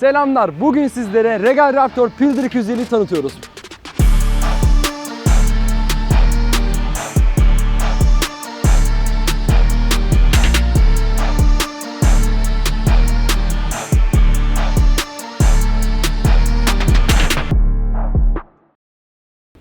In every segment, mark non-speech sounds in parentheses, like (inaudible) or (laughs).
Selamlar. Bugün sizlere Regal Raptor Pilder 250 tanıtıyoruz.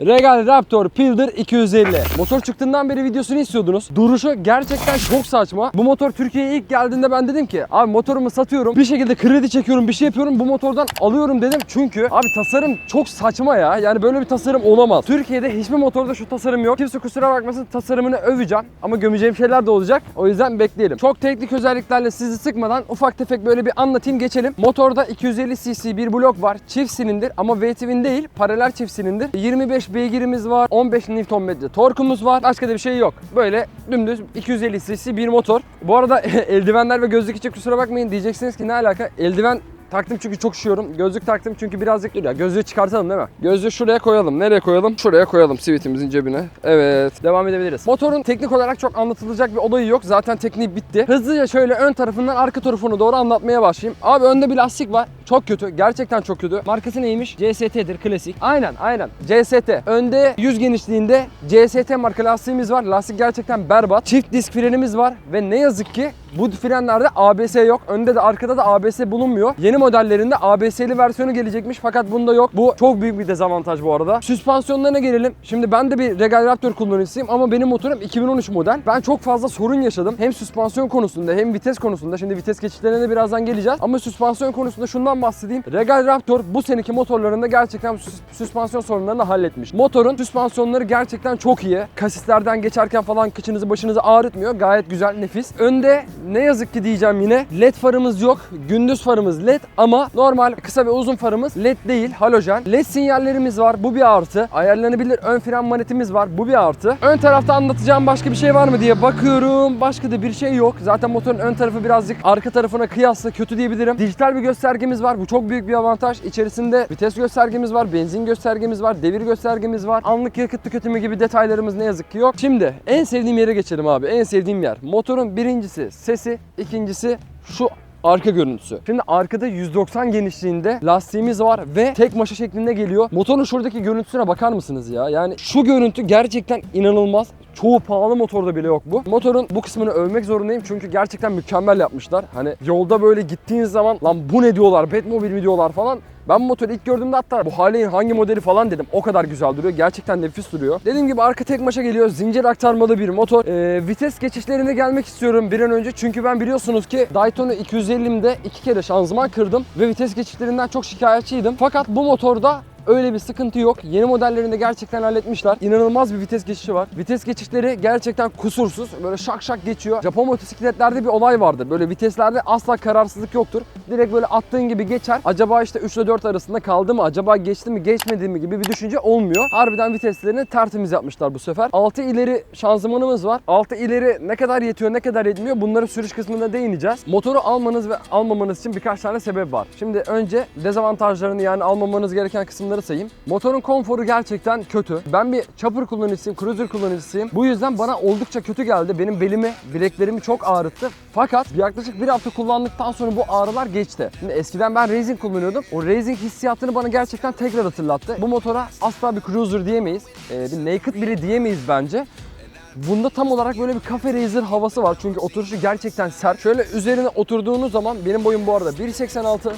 Regal Raptor Pilder 250. Motor çıktığından beri videosunu istiyordunuz. Duruşu gerçekten çok saçma. Bu motor Türkiye'ye ilk geldiğinde ben dedim ki abi motorumu satıyorum. Bir şekilde kredi çekiyorum, bir şey yapıyorum. Bu motordan alıyorum dedim. Çünkü abi tasarım çok saçma ya. Yani böyle bir tasarım olamaz. Türkiye'de hiçbir motorda şu tasarım yok. Kimse kusura bakmasın tasarımını öveceğim. Ama gömeceğim şeyler de olacak. O yüzden bekleyelim. Çok teknik özelliklerle sizi sıkmadan ufak tefek böyle bir anlatayım geçelim. Motorda 250 cc bir blok var. Çift silindir ama V-twin değil. Paralel çift silindir. 25 beygirimiz var. 15 Nm torkumuz var. Başka da bir şey yok. Böyle dümdüz 250 cc bir motor. Bu arada (laughs) eldivenler ve gözlük için kusura bakmayın diyeceksiniz ki ne alaka? Eldiven Taktım çünkü çok üşüyorum. Gözlük taktım çünkü birazcık ya. Gözlüğü çıkartalım değil mi? Gözlüğü şuraya koyalım. Nereye koyalım? Şuraya koyalım sivitimizin cebine. Evet. Devam edebiliriz. Motorun teknik olarak çok anlatılacak bir olayı yok. Zaten tekniği bitti. Hızlıca şöyle ön tarafından arka tarafını doğru anlatmaya başlayayım. Abi önde bir lastik var. Çok kötü. Gerçekten çok kötü. Markası neymiş? CST'dir klasik. Aynen aynen. CST. Önde 100 genişliğinde CST marka lastiğimiz var. Lastik gerçekten berbat. Çift disk frenimiz var ve ne yazık ki bu frenlerde ABS yok. Önde de arkada da ABS bulunmuyor. Yeni modellerinde ABS'li versiyonu gelecekmiş fakat bunda yok. Bu çok büyük bir dezavantaj bu arada. Süspansiyonlarına gelelim. Şimdi ben de bir Regal Raptor kullanıcısıyım ama benim motorum 2013 model. Ben çok fazla sorun yaşadım. Hem süspansiyon konusunda hem vites konusunda. Şimdi vites geçişlerine de birazdan geleceğiz. Ama süspansiyon konusunda şundan bahsedeyim. Regal Raptor bu seneki motorlarında gerçekten süs- süspansiyon sorunlarını halletmiş. Motorun süspansiyonları gerçekten çok iyi. Kasislerden geçerken falan kıçınızı başınızı ağrıtmıyor. Gayet güzel, nefis. Önde ne yazık ki diyeceğim yine led farımız yok. Gündüz farımız led ama normal kısa ve uzun farımız led değil halojen. Led sinyallerimiz var. Bu bir artı. Ayarlanabilir ön fren manetimiz var. Bu bir artı. Ön tarafta anlatacağım başka bir şey var mı diye bakıyorum. Başka da bir şey yok. Zaten motorun ön tarafı birazcık arka tarafına kıyasla kötü diyebilirim. Dijital bir göstergemiz var. Bu çok büyük bir avantaj. İçerisinde vites göstergemiz var, benzin göstergemiz var, devir göstergemiz var. Anlık yakıt tüketimi gibi detaylarımız ne yazık ki yok. Şimdi en sevdiğim yere geçelim abi. En sevdiğim yer. Motorun birincisi sesi, ikincisi şu arka görüntüsü. Şimdi arkada 190 genişliğinde lastiğimiz var ve tek maşa şeklinde geliyor. Motorun şuradaki görüntüsüne bakar mısınız ya? Yani şu görüntü gerçekten inanılmaz. Çoğu pahalı motorda bile yok bu. Motorun bu kısmını övmek zorundayım çünkü gerçekten mükemmel yapmışlar. Hani yolda böyle gittiğiniz zaman lan bu ne diyorlar, Batmobile mi diyorlar falan. Ben bu motoru ilk gördüğümde hatta bu Harley'in hangi modeli falan dedim. O kadar güzel duruyor. Gerçekten nefis duruyor. Dediğim gibi arka tek maşa geliyor. Zincir aktarmalı bir motor. Ee, vites geçişlerine gelmek istiyorum bir an önce. Çünkü ben biliyorsunuz ki Daytona 250'imde iki kere şanzıman kırdım. Ve vites geçişlerinden çok şikayetçiydim. Fakat bu motorda Öyle bir sıkıntı yok. Yeni modellerinde gerçekten halletmişler. İnanılmaz bir vites geçişi var. Vites geçişleri gerçekten kusursuz. Böyle şak şak geçiyor. Japon motosikletlerde bir olay vardır. Böyle viteslerde asla kararsızlık yoktur. Direkt böyle attığın gibi geçer. Acaba işte 3 ile 4 arasında kaldı mı? Acaba geçti mi geçmedi mi gibi bir düşünce olmuyor. Harbiden viteslerini tertemiz yapmışlar bu sefer. 6 ileri şanzımanımız var. 6 ileri ne kadar yetiyor ne kadar yetmiyor bunları sürüş kısmında değineceğiz. Motoru almanız ve almamanız için birkaç tane sebep var. Şimdi önce dezavantajlarını yani almamanız gereken kısımları sayayım. Motorun konforu gerçekten kötü. Ben bir chopper kullanıcısıyım, cruiser kullanıcısıyım. Bu yüzden bana oldukça kötü geldi. Benim belimi, bileklerimi çok ağrıttı. Fakat yaklaşık bir hafta kullandıktan sonra bu ağrılar geçti. Şimdi eskiden ben racing kullanıyordum. O racing hissiyatını bana gerçekten tekrar hatırlattı. Bu motora asla bir cruiser diyemeyiz. Ee, bir naked biri diyemeyiz bence. Bunda tam olarak böyle bir cafe racer havası var. Çünkü oturuşu gerçekten sert. Şöyle üzerine oturduğunuz zaman benim boyum bu arada 1.86.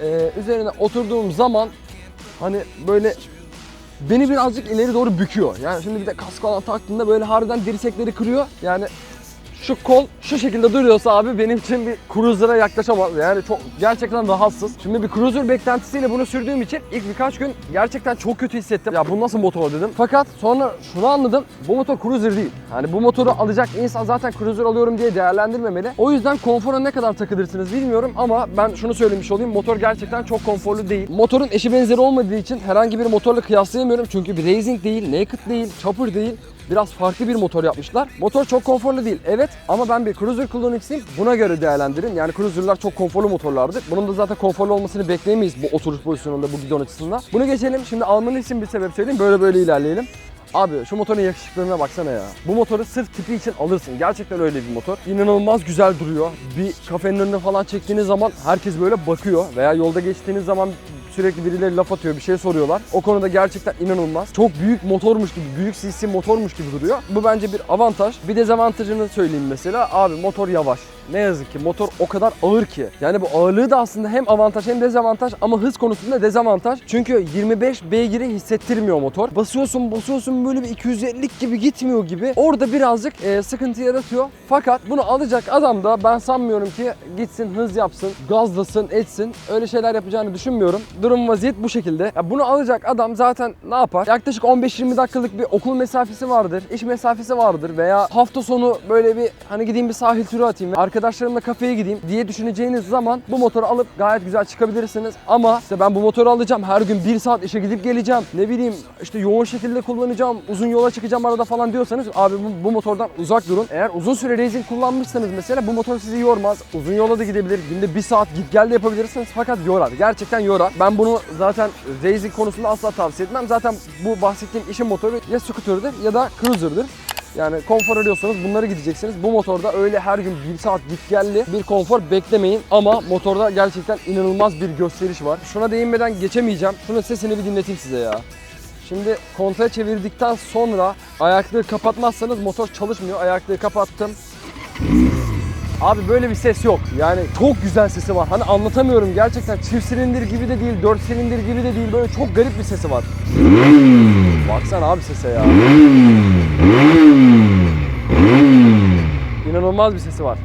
Ee, üzerine oturduğum zaman hani böyle beni birazcık ileri doğru büküyor. Yani şimdi bir de kask falan taktığında böyle harbiden dirsekleri kırıyor. Yani şu kol şu şekilde duruyorsa abi benim için bir cruiser'a yaklaşamaz. Yani çok gerçekten rahatsız. Şimdi bir cruiser beklentisiyle bunu sürdüğüm için ilk birkaç gün gerçekten çok kötü hissettim. Ya bu nasıl motor dedim. Fakat sonra şunu anladım. Bu motor cruiser değil. Yani bu motoru alacak insan zaten cruiser alıyorum diye değerlendirmemeli. O yüzden konfora ne kadar takılırsınız bilmiyorum ama ben şunu söylemiş olayım. Motor gerçekten çok konforlu değil. Motorun eşi benzeri olmadığı için herhangi bir motorla kıyaslayamıyorum. Çünkü bir racing değil, naked değil, chopper değil biraz farklı bir motor yapmışlar. Motor çok konforlu değil evet ama ben bir cruiser kullanıcısıyım. Buna göre değerlendirin. Yani cruiser'lar çok konforlu motorlardır. Bunun da zaten konforlu olmasını bekleyemeyiz bu oturuş pozisyonunda bu gidon açısından. Bunu geçelim. Şimdi almanız için bir sebep söyleyeyim. Böyle böyle ilerleyelim. Abi şu motorun yakışıklılığına baksana ya. Bu motoru sırf tipi için alırsın. Gerçekten öyle bir motor. İnanılmaz güzel duruyor. Bir kafenin önüne falan çektiğiniz zaman herkes böyle bakıyor. Veya yolda geçtiğiniz zaman sürekli birileri laf atıyor, bir şey soruyorlar. O konuda gerçekten inanılmaz. Çok büyük motormuş gibi, büyük CC motormuş gibi duruyor. Bu bence bir avantaj. Bir dezavantajını söyleyeyim mesela. Abi motor yavaş. Ne yazık ki motor o kadar ağır ki. Yani bu ağırlığı da aslında hem avantaj hem dezavantaj ama hız konusunda dezavantaj. Çünkü 25 beygiri hissettirmiyor motor. Basıyorsun basıyorsun böyle bir 250'lik gibi gitmiyor gibi. Orada birazcık e, sıkıntı yaratıyor. Fakat bunu alacak adam da ben sanmıyorum ki gitsin hız yapsın, gazlasın, etsin. Öyle şeyler yapacağını düşünmüyorum. Durum vaziyet bu şekilde. Ya bunu alacak adam zaten ne yapar? Yaklaşık 15-20 dakikalık bir okul mesafesi vardır, iş mesafesi vardır veya hafta sonu böyle bir hani gideyim bir sahil turu atayım ve arkadaşlarımla kafeye gideyim diye düşüneceğiniz zaman bu motoru alıp gayet güzel çıkabilirsiniz. Ama işte ben bu motoru alacağım, her gün 1 saat işe gidip geleceğim, ne bileyim işte yoğun şekilde kullanacağım, uzun yola çıkacağım arada falan diyorsanız abi bu, bu motordan uzak durun. Eğer uzun süre racing kullanmışsanız mesela bu motor sizi yormaz. Uzun yola da gidebilir. Günde 1 saat git gel de yapabilirsiniz fakat yorar. Gerçekten yorar. Ben bunu zaten racing konusunda asla tavsiye etmem. Zaten bu bahsettiğim işin motoru ya scooter'dır ya da cruiser'dır. Yani konfor arıyorsanız bunları gideceksiniz. Bu motorda öyle her gün 1 saat git gelli bir konfor beklemeyin. Ama motorda gerçekten inanılmaz bir gösteriş var. Şuna değinmeden geçemeyeceğim. Şunun sesini bir dinleteyim size ya. Şimdi kontağı çevirdikten sonra ayaklığı kapatmazsanız motor çalışmıyor. Ayaklığı kapattım. Abi böyle bir ses yok. Yani çok güzel sesi var. Hani anlatamıyorum gerçekten çift silindir gibi de değil, dört silindir gibi de değil. Böyle çok garip bir sesi var. Baksana abi sese ya. İnanılmaz bir sesi var.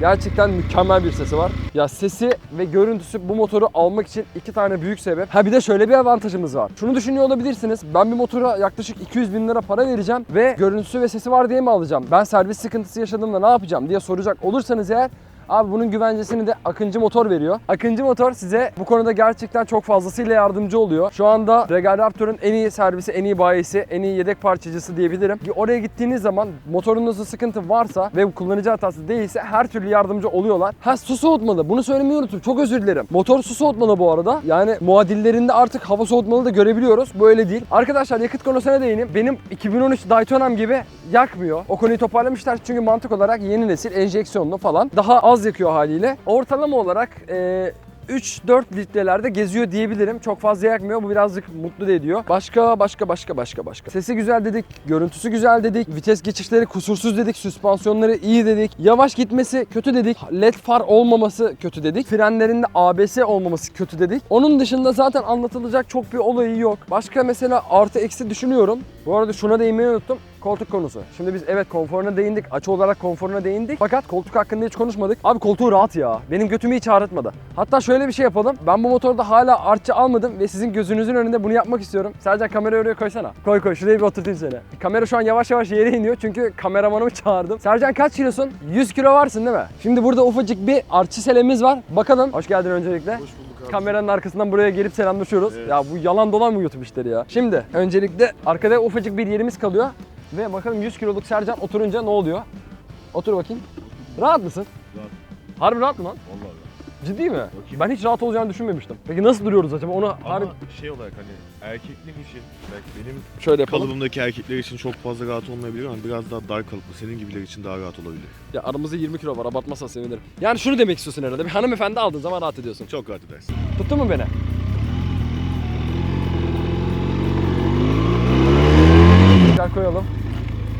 Gerçekten mükemmel bir sesi var. Ya sesi ve görüntüsü bu motoru almak için iki tane büyük sebep. Ha bir de şöyle bir avantajımız var. Şunu düşünüyor olabilirsiniz. Ben bir motora yaklaşık 200 bin lira para vereceğim ve görüntüsü ve sesi var diye mi alacağım? Ben servis sıkıntısı yaşadığımda ne yapacağım diye soracak olursanız eğer Abi bunun güvencesini de Akıncı Motor veriyor. Akıncı Motor size bu konuda gerçekten çok fazlasıyla yardımcı oluyor. Şu anda Regal Raptor'un en iyi servisi, en iyi bayisi, en iyi yedek parçacısı diyebilirim. Oraya gittiğiniz zaman motorunuzda sıkıntı varsa ve kullanıcı hatası değilse her türlü yardımcı oluyorlar. Ha su soğutmalı. Bunu söylemeyi unuttum. Çok özür dilerim. Motor su soğutmalı bu arada. Yani muadillerinde artık hava soğutmalı da görebiliyoruz. Bu öyle değil. Arkadaşlar yakıt konusuna değineyim. Benim 2013 Daytona'm gibi yakmıyor. O konuyu toparlamışlar çünkü mantık olarak yeni nesil enjeksiyonlu falan daha az yakıyor haliyle. Ortalama olarak e, 3-4 litrelerde geziyor diyebilirim. Çok fazla yakmıyor. Bu birazcık mutlu ediyor. Başka başka başka başka başka. Sesi güzel dedik. Görüntüsü güzel dedik. Vites geçişleri kusursuz dedik. Süspansiyonları iyi dedik. Yavaş gitmesi kötü dedik. LED far olmaması kötü dedik. Frenlerinde ABS olmaması kötü dedik. Onun dışında zaten anlatılacak çok bir olayı yok. Başka mesela artı eksi düşünüyorum. Bu arada şuna değinmeyi unuttum. Koltuk konusu. Şimdi biz evet konforuna değindik. Açı olarak konforuna değindik. Fakat koltuk hakkında hiç konuşmadık. Abi koltuğu rahat ya. Benim götümü hiç ağrıtmadı. Hatta şöyle bir şey yapalım. Ben bu motorda hala artçı almadım ve sizin gözünüzün önünde bunu yapmak istiyorum. Sadece kamerayı oraya koysana. Koy koy şuraya bir oturtayım seni. Kamera şu an yavaş yavaş yere iniyor çünkü kameramanımı çağırdım. Sercan kaç kilosun? 100 kilo varsın değil mi? Şimdi burada ufacık bir artçı selemiz var. Bakalım. Hoş geldin öncelikle. Hoş bulduk abi. Kameranın arkasından buraya gelip selamlaşıyoruz. Evet. Ya bu yalan dolan mı YouTube işleri ya? Şimdi öncelikle arkada ufacık bir yerimiz kalıyor. Ve bakalım 100 kiloluk Sercan oturunca ne oluyor? Otur bakayım. Rahat mısın? Rahat. Harbi rahat mı lan? Vallahi öyle. Ciddi mi? Bakayım. Ben hiç rahat olacağını düşünmemiştim. Peki nasıl duruyoruz acaba? Onu harbi Ama şey olarak hani erkekliğin için belki benim şöyle yapalım. kalıbımdaki erkekler için çok fazla rahat olmayabilir ama biraz daha dar kalıplı senin gibiler için daha rahat olabilir. Ya aramızda 20 kilo var. Abartmazsan sevinirim. Yani şunu demek istiyorsun herhalde. Bir hanımefendi aldığın zaman rahat ediyorsun. Çok rahat edersin. Tuttun mu beni? Tekrar koyalım.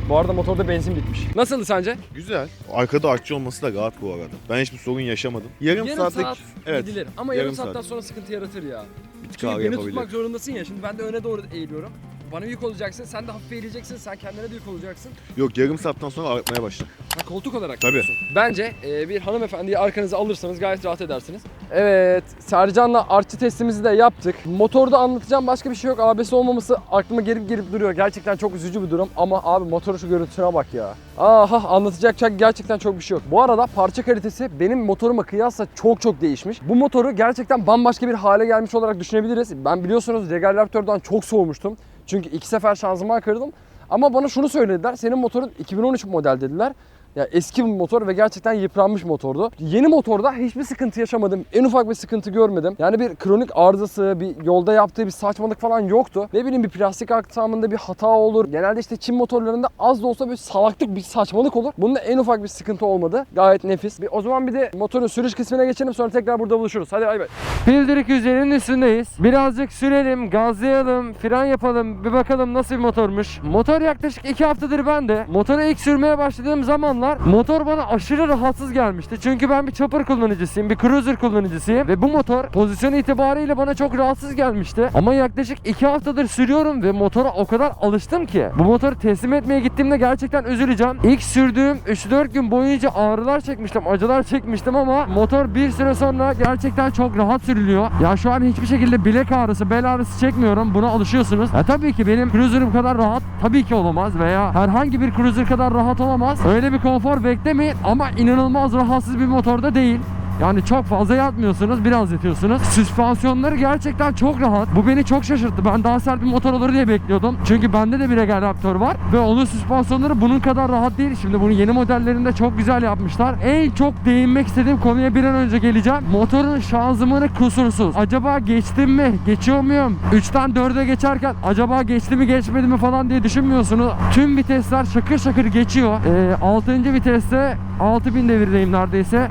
Bu arada motorda benzin bitmiş. Nasıldı sence? Güzel. Arkada artçı olması da rahat bu arada. Ben hiçbir sorun yaşamadım. Yarım, saatlik saat evet, gidilir. Ama yarım yarım saatten saat. sonra sıkıntı yaratır ya. bir tık Çünkü beni tutmak zorundasın ya. Şimdi ben de öne doğru eğiliyorum. Bana yük olacaksın. Sen de hafif eğileceksin. Sen kendine de yük olacaksın. Yok yarım saatten sonra artmaya başlar. Ha, koltuk olarak Tabii. diyorsun. Bence e, bir hanımefendiyi arkanıza alırsanız gayet rahat edersiniz. Evet, Sercan'la artçı testimizi de yaptık. Motorda anlatacağım başka bir şey yok. ABS olmaması aklıma gelip gelip duruyor. Gerçekten çok üzücü bir durum ama abi motorun şu görüntüsüne bak ya. Aha anlatacak çok- gerçekten çok bir şey yok. Bu arada parça kalitesi benim motoruma kıyasla çok çok değişmiş. Bu motoru gerçekten bambaşka bir hale gelmiş olarak düşünebiliriz. Ben biliyorsunuz Regal Raptor'dan çok soğumuştum. Çünkü iki sefer şanzıman kırdım. Ama bana şunu söylediler. Senin motorun 2013 model dediler. Ya eski bir motor ve gerçekten yıpranmış motordu. Yeni motorda hiçbir sıkıntı yaşamadım. En ufak bir sıkıntı görmedim. Yani bir kronik arızası, bir yolda yaptığı bir saçmalık falan yoktu. Ne bileyim bir plastik aksamında bir hata olur. Genelde işte Çin motorlarında az da olsa bir salaklık, bir saçmalık olur. Bunda en ufak bir sıkıntı olmadı. Gayet nefis. Bir, o zaman bir de motorun sürüş kısmına geçelim sonra tekrar burada buluşuruz. Hadi bay bay. Pildir 250'nin üstündeyiz. Birazcık sürelim, gazlayalım, fren yapalım. Bir bakalım nasıl bir motormuş. Motor yaklaşık 2 haftadır bende. Motoru ilk sürmeye başladığım zamanlar motor bana aşırı rahatsız gelmişti. Çünkü ben bir chopper kullanıcısıyım, bir cruiser kullanıcısıyım. Ve bu motor pozisyon itibariyle bana çok rahatsız gelmişti. Ama yaklaşık 2 haftadır sürüyorum ve motora o kadar alıştım ki. Bu motoru teslim etmeye gittiğimde gerçekten üzüleceğim. İlk sürdüğüm 3-4 gün boyunca ağrılar çekmiştim, acılar çekmiştim ama motor bir süre sonra gerçekten çok rahat sürülüyor. Ya şu an hiçbir şekilde bilek ağrısı, bel ağrısı çekmiyorum. Buna alışıyorsunuz. Ya tabii ki benim cruiser'ım kadar rahat tabii ki olamaz veya herhangi bir cruiser kadar rahat olamaz. Öyle bir konfor beklemeyin ama inanılmaz rahatsız bir motorda değil. Yani çok fazla yatmıyorsunuz, biraz yatıyorsunuz. Süspansiyonları gerçekten çok rahat. Bu beni çok şaşırttı. Ben daha sert bir motor olur diye bekliyordum. Çünkü bende de bir Regal Raptor var ve onun süspansiyonları bunun kadar rahat değil. Şimdi bunu yeni modellerinde çok güzel yapmışlar. En çok değinmek istediğim konuya bir an önce geleceğim. Motorun şanzımanı kusursuz. Acaba geçtim mi? Geçiyor muyum? 3'ten 4'e geçerken acaba geçti mi geçmedi mi falan diye düşünmüyorsunuz. Tüm vitesler şakır şakır geçiyor. Ee, 6. viteste 6000 devirdeyim neredeyse.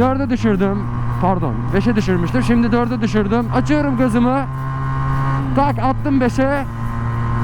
4'e düşürdüm. Pardon 5'e düşürmüştüm. Şimdi 4'e düşürdüm. Açıyorum gazımı. Tak attım 5'e.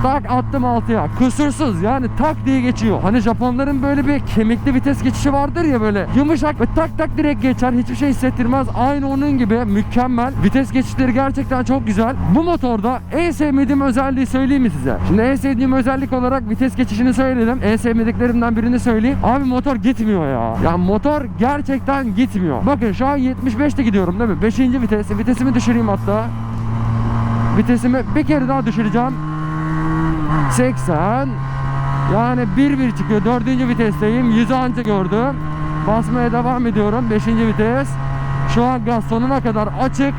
Tak attım 6'ya. Kusursuz yani tak diye geçiyor. Hani Japonların böyle bir kemikli vites geçişi vardır ya böyle. Yumuşak ve tak tak direkt geçer. Hiçbir şey hissettirmez. Aynı onun gibi mükemmel. Vites geçişleri gerçekten çok güzel. Bu motorda en sevmediğim özelliği söyleyeyim mi size? Şimdi en sevdiğim özellik olarak vites geçişini söyledim. En sevmediklerimden birini söyleyeyim. Abi motor gitmiyor ya. Ya motor gerçekten gitmiyor. Bakın şu an 75'te gidiyorum değil mi? 5. vites. Vitesimi düşüreyim hatta. Vitesimi bir kere daha düşüreceğim. 80 yani 1-1 çıkıyor. 4. vitesteyim. 100'ü anca gördüm. Basmaya devam ediyorum. 5. vites. Şu an gaz sonuna kadar açık.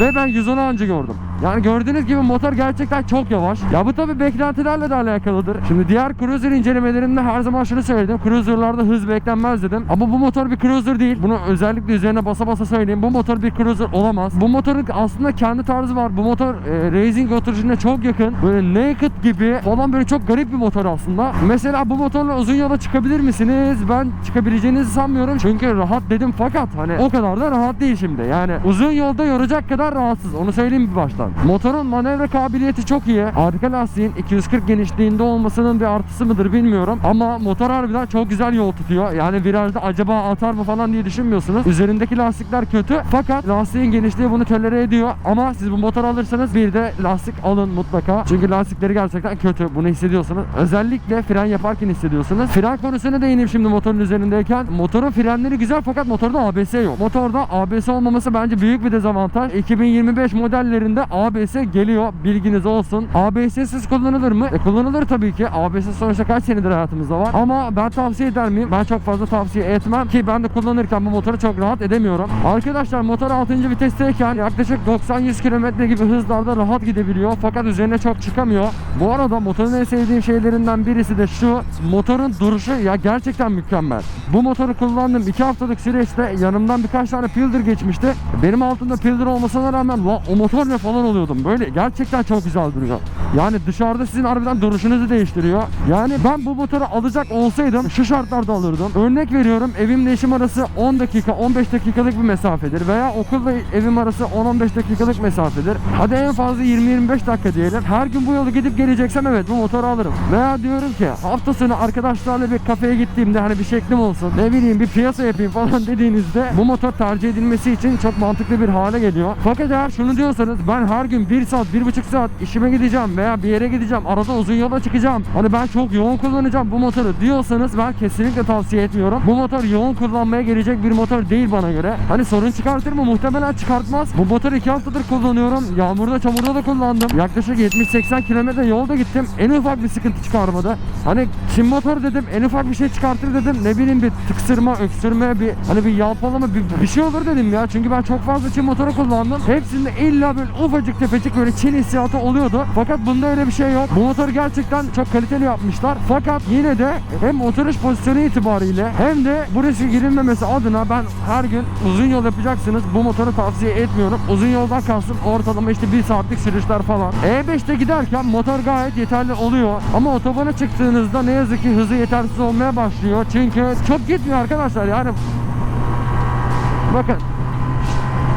Ve ben 110'u anca gördüm. Yani gördüğünüz gibi motor gerçekten çok yavaş. Ya bu tabi beklentilerle de alakalıdır. Şimdi diğer cruiser incelemelerinde her zaman şunu söyledim. Cruiser'larda hız beklenmez dedim. Ama bu motor bir cruiser değil. Bunu özellikle üzerine basa basa söyleyeyim. Bu motor bir cruiser olamaz. Bu motorun aslında kendi tarzı var. Bu motor e, racing oturuşuna çok yakın. Böyle naked gibi falan böyle çok garip bir motor aslında. Mesela bu motorla uzun yola çıkabilir misiniz? Ben çıkabileceğinizi sanmıyorum. Çünkü rahat dedim fakat hani o kadar da rahat değil şimdi. Yani uzun yolda yoracak kadar rahatsız. Onu söyleyeyim bir baştan. Motorun manevra kabiliyeti çok iyi. Arka lastiğin 240 genişliğinde olmasının bir artısı mıdır bilmiyorum. Ama motor harbiden çok güzel yol tutuyor. Yani virajda acaba atar mı falan diye düşünmüyorsunuz. Üzerindeki lastikler kötü. Fakat lastiğin genişliği bunu tolere ediyor. Ama siz bu motor alırsanız bir de lastik alın mutlaka. Çünkü lastikleri gerçekten kötü. Bunu hissediyorsunuz. Özellikle fren yaparken hissediyorsunuz. Fren konusuna değineyim şimdi motorun üzerindeyken. Motorun frenleri güzel fakat motorda ABS yok. Motorda ABS olmaması bence büyük bir dezavantaj. 2025 modellerinde ABS geliyor. Bilginiz olsun. ABS'siz kullanılır mı? E kullanılır tabii ki. ABS sonuçta kaç senedir hayatımızda var. Ama ben tavsiye eder miyim? Ben çok fazla tavsiye etmem ki ben de kullanırken bu motoru çok rahat edemiyorum. Arkadaşlar motor 6. vitesteyken yaklaşık 90-100 km gibi hızlarda rahat gidebiliyor. Fakat üzerine çok çıkamıyor. Bu arada motorun en sevdiğim şeylerinden birisi de şu. Motorun duruşu ya gerçekten mükemmel. Bu motoru kullandım 2 haftalık süreçte yanımdan birkaç tane Pilder geçmişti. Benim altımda Pilder olmasına rağmen la o motor ne falan oluyordum. Böyle gerçekten çok güzel duruyor. Yani dışarıda sizin harbiden duruşunuzu değiştiriyor. Yani ben bu motoru alacak olsaydım şu şartlarda alırdım. Örnek veriyorum evimle işim arası 10 dakika 15 dakikalık bir mesafedir veya okulla evim arası 10-15 dakikalık mesafedir. Hadi en fazla 20-25 dakika diyelim. Her gün bu yolu gidip geleceksem evet bu motoru alırım. Veya diyorum ki hafta sonu arkadaşlarla bir kafeye gittiğimde hani bir şeklim olsun ne bileyim bir piyasa yapayım falan (laughs) dediğinizde bu motor tercih edilmesi için çok mantıklı bir hale geliyor. Fakat eğer şunu diyorsanız ben her gün 1 saat 1,5 saat işime gideceğim veya bir yere gideceğim arada uzun yola çıkacağım. Hani ben çok yoğun kullanacağım bu motoru diyorsanız ben kesinlikle tavsiye etmiyorum. Bu motor yoğun kullanmaya gelecek bir motor değil bana göre. Hani sorun çıkartır mı? Muhtemelen çıkartmaz. Bu motoru 2 haftadır kullanıyorum. Yağmurda çamurda da kullandım. Yaklaşık 70-80 kilometre yolda gittim. En ufak bir sıkıntı çıkarmadı. Hani Çin motor dedim en ufak bir şey çıkartır dedim. Ne bileyim bir tıksırma, öksürme, bir hani bir yalpalama bir, bir şey olur dedim ya. Çünkü ben çok fazla Çin motoru kullandım. Hepsinde illa böyle ufacık ufacık tefecik böyle Çin hissiyatı oluyordu. Fakat bunda öyle bir şey yok. Bu motoru gerçekten çok kaliteli yapmışlar. Fakat yine de hem oturuş pozisyonu itibariyle hem de bu riske girilmemesi adına ben her gün uzun yol yapacaksınız. Bu motoru tavsiye etmiyorum. Uzun yoldan kastım ortalama işte bir saatlik sürüşler falan. E5'te giderken motor gayet yeterli oluyor. Ama otobana çıktığınızda ne yazık ki hızı yetersiz olmaya başlıyor. Çünkü çok gitmiyor arkadaşlar yani. Bakın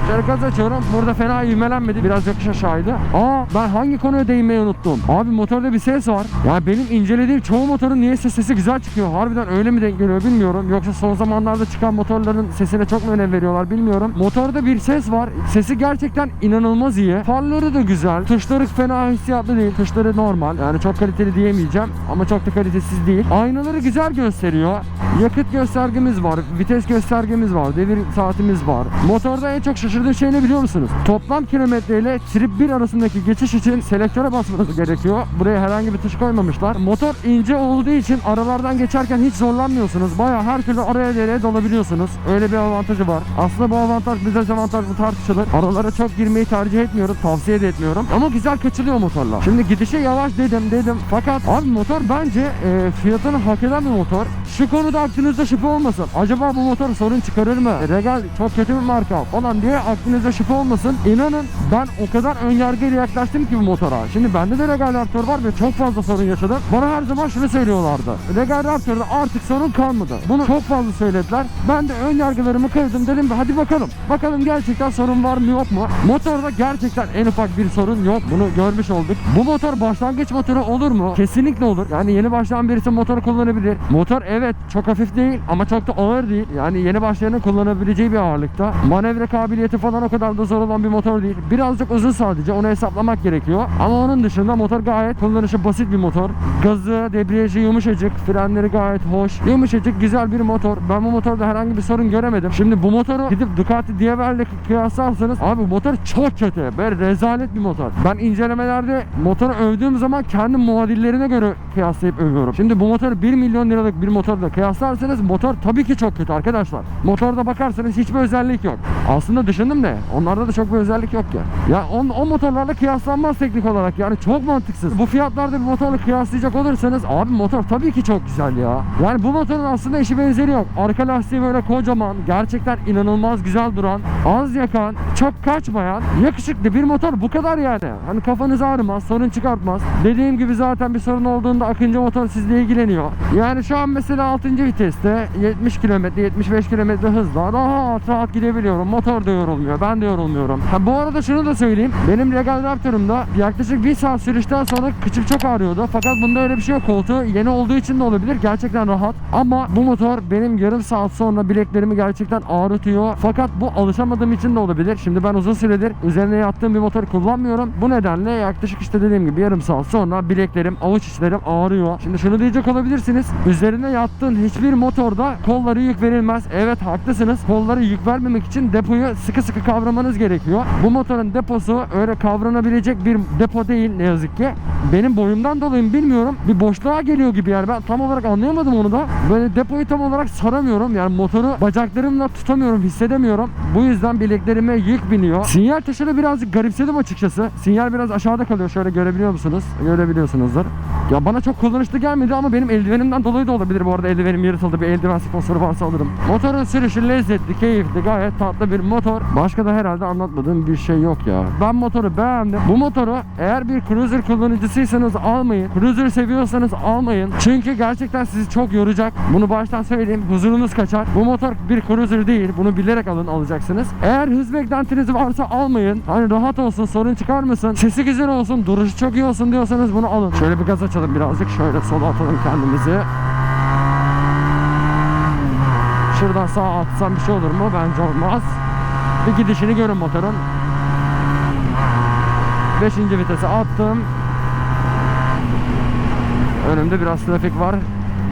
Şöyle açıyorum. Burada fena ivmelenmedi. Biraz yokuş aşağıydı. Aa ben hangi konuya değinmeyi unuttum. Abi motorda bir ses var. Yani benim incelediğim çoğu motorun niye sesi güzel çıkıyor. Harbiden öyle mi denk geliyor bilmiyorum. Yoksa son zamanlarda çıkan motorların sesine çok mu önem veriyorlar bilmiyorum. Motorda bir ses var. Sesi gerçekten inanılmaz iyi. Farları da güzel. Tuşları fena hissiyatlı değil. Tuşları normal. Yani çok kaliteli diyemeyeceğim. Ama çok da kalitesiz değil. Aynaları güzel gösteriyor. Yakıt göstergemiz var. Vites göstergemiz var. Devir saatimiz var. Motorda en çok şaşırdığım şey ne biliyor musunuz? Toplam kilometre ile trip 1 arasındaki geçiş için selektöre basmanız gerekiyor. Buraya herhangi bir tuş koymamışlar. Motor ince olduğu için aralardan geçerken hiç zorlanmıyorsunuz. Baya her türlü araya dereye dolabiliyorsunuz. Öyle bir avantajı var. Aslında bu avantaj bir dezavantaj bu tartışılır. Aralara çok girmeyi tercih etmiyorum. Tavsiye de etmiyorum. Ama güzel kaçılıyor motorla. Şimdi gidişe yavaş dedim dedim. Fakat abi motor bence e, fiyatını hak eden bir motor. Şu konuda aklınızda şüphe olmasın. Acaba bu motor sorun çıkarır mı? Regal çok kötü bir marka falan diye aklınızda şüphe olmasın. İnanın ben o kadar önyargıyla yaklaştım ki bu motora. Şimdi bende de Regal Raptor var ve çok fazla sorun yaşadım. Bana her zaman şunu söylüyorlardı. Regal Raptor'da artık sorun kalmadı. Bunu çok fazla söylediler. Ben de ön yargılarımı kırdım. Dedim ki hadi bakalım. Bakalım gerçekten sorun var mı yok mu? Motorda gerçekten en ufak bir sorun yok. Bunu görmüş olduk. Bu motor başlangıç motoru olur mu? Kesinlikle olur. Yani yeni başlayan birisi motoru kullanabilir. Motor evet çok hafif değil ama çok da ağır değil. Yani yeni başlayanın kullanabileceği bir ağırlıkta. Manevra kabiliyeti falan o kadar da zor olan bir motor değil. Birazcık uzun sadece onu hesaplamak gerekiyor. Ama onun dışında motor gayet kullanışı basit bir motor. Gazı, debriyajı yumuşacık, frenleri gayet hoş. Yumuşacık güzel bir motor. Ben bu motorda herhangi bir sorun göremedim. Şimdi bu motoru gidip Ducati Diavel'le kıyaslarsanız abi motor çok kötü. Böyle rezalet bir motor. Ben incelemelerde motoru övdüğüm zaman kendi muadillerine göre kıyaslayıp övüyorum. Şimdi bu motoru 1 milyon liralık bir motorla kıyaslarsanız motor tabii ki çok kötü arkadaşlar. Motorda bakarsanız hiçbir özellik yok. Aslında düşündüm de onlarda da çok bir özellik yok ya. Ya on, o motorlarla kıyaslanmaz teknik olarak yani çok mantıksız. Bu fiyatlarda bir motorla kıyaslayacak olursanız abi motor tabii ki çok güzel ya. Yani bu motorun aslında eşi benzeri yok. Arka lastiği böyle kocaman, gerçekten inanılmaz güzel duran, az yakan, çok kaçmayan, yakışıklı bir motor bu kadar yani. Hani kafanız ağrımaz, sorun çıkartmaz. Dediğim gibi zaten bir sorun olduğunda Akıncı motor sizle ilgileniyor. Yani şu an mesela 6. viteste 70 km, 75 km hızla rahat rahat gidebiliyorum. Motor da yorulmuyor, ben de yorulmuyorum. Ha, bu arada şunu da söyleyeyim. Benim Regal Raptor'umda yaklaşık bir saat sürüşten sonra kıçım çok ağrıyordu. Fakat bunda öyle bir şey yok. Koltuğu yeni olduğu için de olabilir. Gerçekten rahat. Ama bu motor benim yarım saat sonra bileklerimi gerçekten ağrıtıyor. Fakat bu alışamadığım için de olabilir. Şimdi ben uzun süredir üzerine yattığım bir motor kullanmıyorum. Bu nedenle yaklaşık işte dediğim gibi yarım saat sonra bileklerim, avuç içlerim ağrıyor. Şimdi şunu diyecek olabilirsiniz. Üzerine yattığın hiçbir motorda kolları yük verilmez. Evet haklısınız. Kolları yük vermemek için depoyu sıkı sıkı kavramanız gerekiyor. Bu motorun deposu öyle kavranabilecek bir depo değil ne yazık ki. Benim boyumdan dolayı bilmiyorum. Bir boşluğa geliyor gibi yani. Ben tam olarak anlayamadım onu da. Böyle depoyu tam olarak saramıyorum. Yani motoru bacaklarımla tutamıyorum, hissedemiyorum. Bu yüzden bileklerime yük biniyor. Sinyal taşını birazcık garipsedim açıkçası. Sinyal biraz aşağıda kalıyor. Şöyle görebiliyor musunuz? Görebiliyorsunuzdur. Ya bana çok kullanışlı gelmedi ama benim eldivenimden dolayı da olabilir bu arada. Eldivenim yırtıldı. Bir eldiven sponsoru varsa alırım. Motorun sürüşü lezzetli, keyifli, gayet tatlı bir motor. Başka da herhalde anlatmadığım bir şey yok ya. Ben motoru beğendim. Bu motoru eğer bir cruiser kullanıcısıysanız almayın. Cruiser seviyorsanız almayın. Çünkü gerçekten sizi çok yoracak. Bunu baştan söyleyeyim. Huzurunuz kaçar. Bu motor bir cruiser değil. Bunu bilerek alın alacaksınız. Eğer hız beklentiniz varsa almayın. Hani rahat olsun, sorun çıkarmasın. Sesi güzel olsun, duruşu çok iyi olsun diyorsanız bunu alın. Şöyle bir gaz açalım birazcık. Şöyle sola atalım kendimizi. Şuradan sağa atsam bir şey olur mu? Bence olmaz. Bir gidişini görün motorun. 5. vitese attım. Önümde biraz trafik var.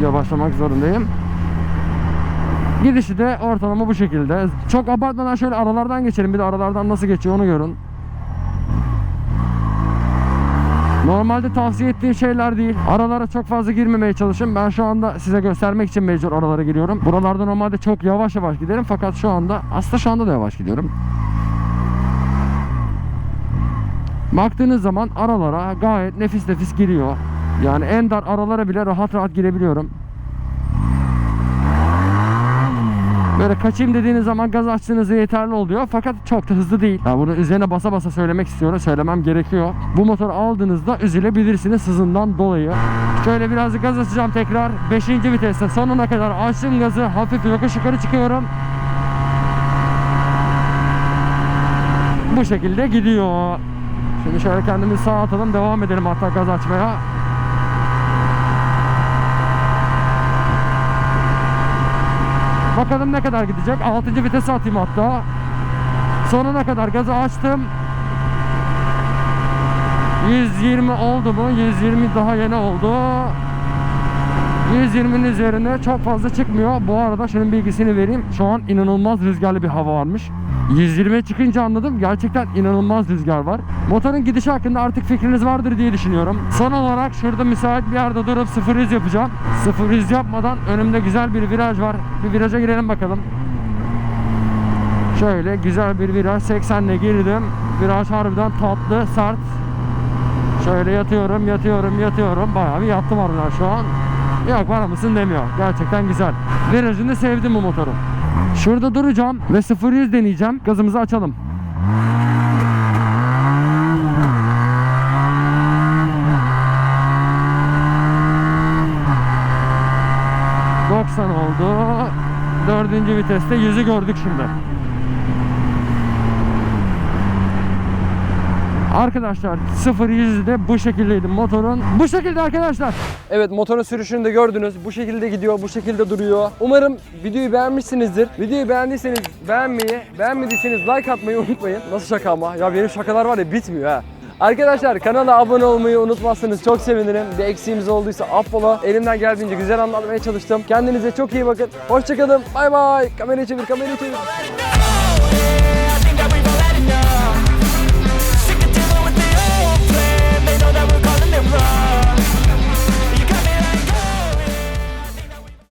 Yavaşlamak zorundayım. Gidişi de ortalama bu şekilde. Çok abartmadan şöyle aralardan geçelim. Bir de aralardan nasıl geçiyor onu görün. Normalde tavsiye ettiğim şeyler değil. Aralara çok fazla girmemeye çalışın. Ben şu anda size göstermek için mecbur aralara giriyorum. Buralarda normalde çok yavaş yavaş giderim. Fakat şu anda aslında şu anda da yavaş gidiyorum. Baktığınız zaman aralara gayet nefis nefis giriyor. Yani en dar aralara bile rahat rahat girebiliyorum. Böyle kaçayım dediğiniz zaman gaz açtığınızda yeterli oluyor fakat çok da hızlı değil. Ya bunu üzerine basa basa söylemek istiyorum. Söylemem gerekiyor. Bu motoru aldığınızda üzülebilirsiniz hızından dolayı. Şöyle biraz gaz açacağım tekrar. 5. viteste sonuna kadar açtım gazı. Hafif yokuş yukarı çıkıyorum. Bu şekilde gidiyor. Şimdi şöyle kendimizi sağa atalım. Devam edelim hatta gaz açmaya. Bakalım ne kadar gidecek. 6. vitese atayım hatta. Sonuna kadar gazı açtım. 120 oldu mu? 120 daha yeni oldu. 120'nin üzerine çok fazla çıkmıyor. Bu arada şunun bilgisini vereyim. Şu an inanılmaz rüzgarlı bir hava varmış. 120'ye çıkınca anladım. Gerçekten inanılmaz rüzgar var. Motorun gidişi hakkında artık fikriniz vardır diye düşünüyorum. Son olarak şurada müsait bir yerde durup sıfır hız yapacağım. Sıfır hız yapmadan önümde güzel bir viraj var. Bir viraja girelim bakalım. Şöyle güzel bir viraj 80 ile girdim. Viraj harbiden tatlı, sert. Şöyle yatıyorum, yatıyorum, yatıyorum. Bayağı bir yattım harbiden şu an. Yok var mısın demiyor. Gerçekten güzel. Virajını sevdim bu motorun. Şurada duracağım ve 0 100 deneyeceğim. Gazımızı açalım. ...90 oldu. Dördüncü viteste 100'ü gördük şimdi. Arkadaşlar 0 de bu şekildeydi motorun. Bu şekilde arkadaşlar. Evet motorun sürüşünü de gördünüz. Bu şekilde gidiyor, bu şekilde duruyor. Umarım videoyu beğenmişsinizdir. Videoyu beğendiyseniz beğenmeyi, beğenmediyseniz like atmayı unutmayın. Nasıl şaka ama? Ya benim şakalar var ya bitmiyor ha. Arkadaşlar kanala abone olmayı unutmazsanız çok sevinirim. Bir eksiğimiz olduysa affola. Elimden geldiğince güzel anlatmaya çalıştım. Kendinize çok iyi bakın. Hoşçakalın. Bay bay. Kamerayı çevir, kamerayı çevir.